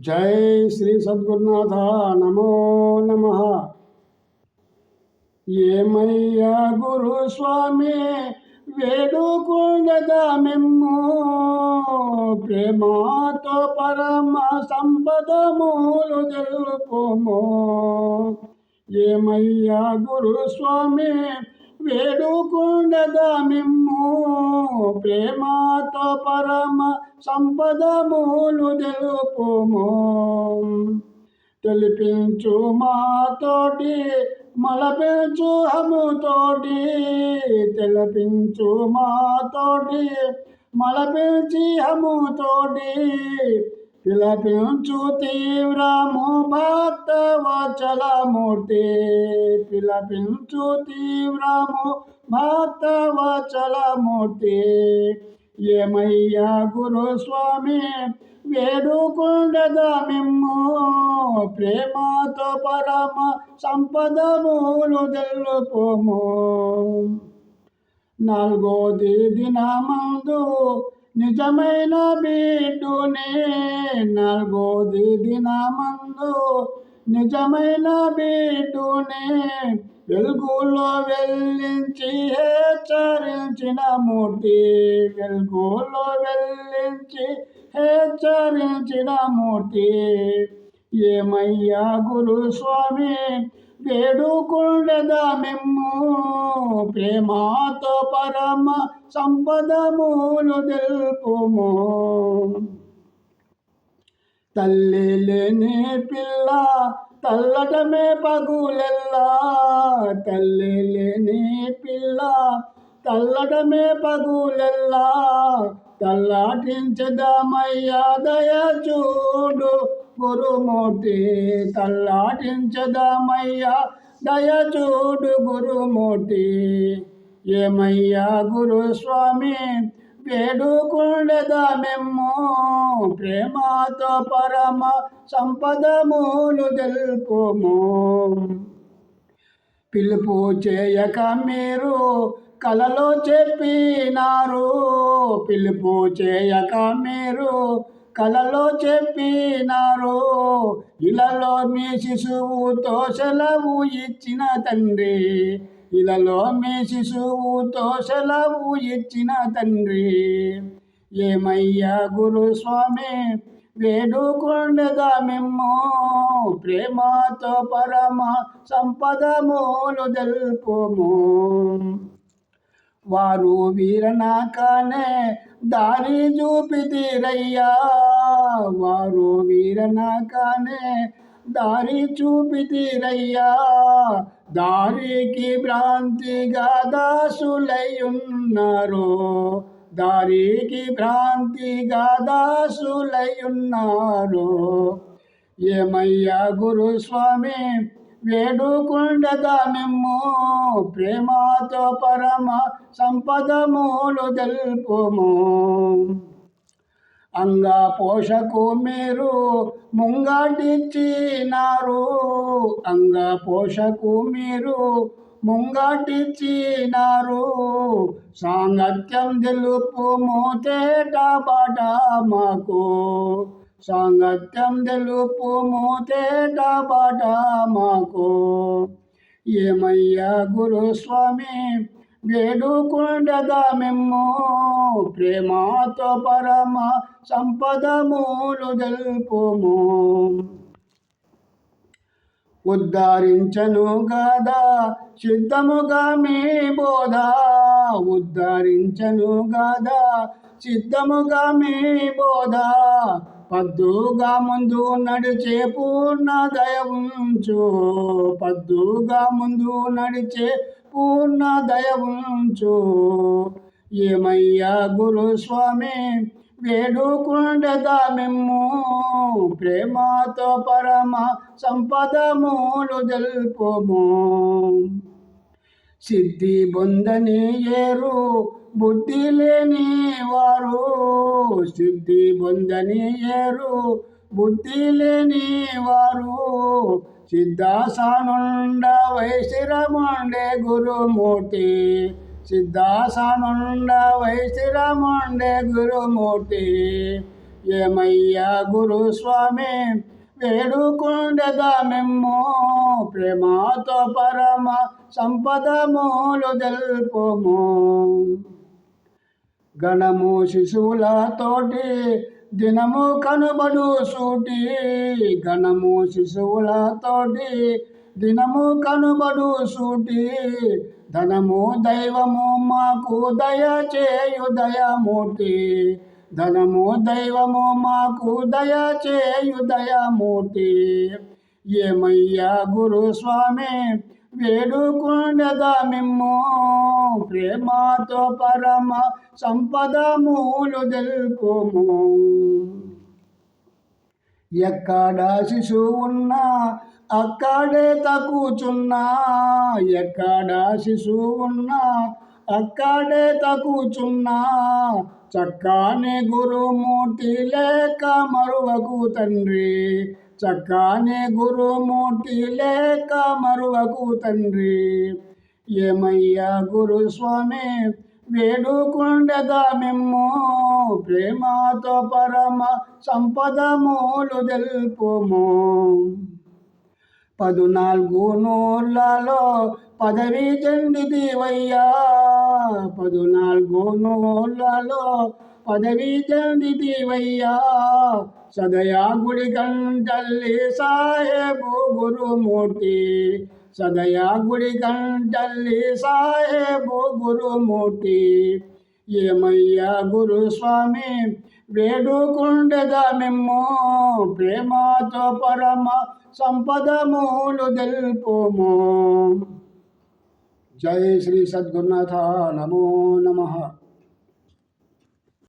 జై శ్రీ సద్గురునాథ నమో నమ. ఏమయ్యా గురు స్వామి వేడుకుండదా మిమ్ము. ప్రేమతో పరమ సంపదములు తెలుపుము. ఏమయ్యా గురు స్వామి వేడుకుండదా మిమ్ము. ప్రేమతో పరమ సంపద తెలుపుము తెలిపించు మాతోటి మలపించు హముతోటి తెలిపించు మాతోటి మలపించి హముతోటి పిలపించు తీవ్రము భక్త వచలమూర్తి. పిలపించు తీవ్రము భక్త వచలమూర్తి. ఏమయ్యా గురుస్వామి వేడుకుండగా మిమ్ము. ప్రేమతో పరమ సంపద మూలు తెలుపుము నాలుగోది దినమందు నిజమైన బిడ్డునే నాలుగోది దినమందు నిజమైన బిడ్డునే వెలుగులో వెళ్ళించి హెచ్చరించిన మూర్తి. వెలుగులో వెళ్ళించి హెచ్చరించిన మూర్తి. ఏమయ్యా గురు స్వామి? వేడుకుండదా మిమ్ము. ప్రేమతో పరమ సంపదములు తెలుపుము. తల్లి లేని పిల్ల తల్లటమే పగులెల్లా తల్లి లేని పిల్ల. తల్లటమే పగులెల్లా తల్లాటించదమయ్యా దయ చూడు. గురుమూర్తి తల్లాటించదమయ్యా దయ చూడు గురుమూర్తి. ఏమయ్యా గురుస్వామి వేడుకుండదా మెమ్ము. ప్రేమతో పరమ సంపదములు తెలుపుము. పిలుపు చేయక మీరు కలలో చెప్పినారు. పిలుపు చేయక మీరు కలలో చెప్పినారు. ఇలలో మీ శిశువుతో సెలవు ఇచ్చిన తండ్రి. ఇలలో మే శిశువుతో సెలవు ఇచ్చిన తండ్రి. ఏమయ్యా గురుస్వామి వేడుకొండదా మిమ్ము ప్రేమతో పరమ సంపదములు తెలుపుము. వారు వీరనాకనే దారి చూపితిరయ్యా వారు వీరనాకనే దారి చూపితిరయ్యా. దారికి భ్రాంతిగా దాసులయ్యున్నారు. దారికి భ్రాంతిగా దాసులయ్యున్నారు. ఏమయ్యా గురుస్వామి వేడుకుండదా మిమ్ము ప్రేమతో పరమ సంపద మూలు తెలుపుము అంగ పోషకు మీరు ముంగాటిచ్చినారు. అంగ పోషకు మీరు ముంగటిచ్చినారు. సాంగత్యం తెలుపుము మూతేట బాట మాకు. సాంగత్యం తెలుపుము మూతేట బాట మాకు. ఏమయ్యా గురుస్వామి వేడుకుండగా మిమ్ము ప్రేమతో పరమ సంపద మూలు తెలుపుము ఉద్ధరించను గదా సిద్ధముగా మీ బోధ. ఉద్ధరించను గదా సిద్ధముగా మీ బోధ. పద్దుగా ముందు నడిచే పూర్ణ దయ ఉంచు. పద్దుగా ముందు నడిచే పూర్ణ దయ ఉంచు. ఏమయ్యా గురుస్వామి వేడుకుండదా మిమ్ము ప్రేమతో పరమ సంపద మూలు తెలుపుము సిద్ధి బొందని ఏరు బుద్ధి లేని వారు. సిద్ధి బొందని ఏరు బుద్ధి లేని వారు. సిద్ధాసానుండ వైశిరముండే గురుమూర్తి. సిద్ధాసానుండ వైశిరముండే గురుమూర్తి. ఏమయ్యా గురుస్వామి వేడుకుండదా మెమ్మో ప్రేమతో పరమ సంపద మూలు తెలుపుము గణము శిశువులతోటి దినము కనుబడు సూటి గణము శిశువులతోటి దినము కనుబడు సూటి ధనము దైవము మాకు దయ చేయు దయమూర్తి. ధనము దైవము మాకు దయ చేయు దయమూర్తి. ఏమయ్యా గురుస్వామి వేడుకుండదా మిమ్ము. ప్రేమతో పరమ సంపద మూలు తెలుపుము. ఎక్కడ శిశువు ఉన్నా అక్కడే తక్కుచున్నా ఎక్కడ శిశువు ఉన్నా అక్కడే తక్కుచున్నా చక్కాని గురుమూర్తి లేక మరువకు తండ్రి. చక్కాని గురుమూర్తి లేక మరువకు తండ్రి. ఏమయ్యా గురుస్వామి? వేడుకుండగా మిమ్ము. ప్రేమతో పరమ సంపద మూలు తెలుపుము. పదునాలుగు నూర్లలో పదవి చెందిదివయ్యా పదునాలుగు నూర్లలో పదవి చెందిదివయ్యా సదయా గుడి కంటల్లి సాహేబు గురుమూర్తి. సదయా గుడి కంటల్లి సాహేబు గురుమూర్తి. ఏమయ్యా గురుస్వామి? వేడుకుండదా మిమ్ము ప్రేమతో పరమ సంపద మూలు తెలుపుము. జై శ్రీ సద్గురునాథ నమో నమః.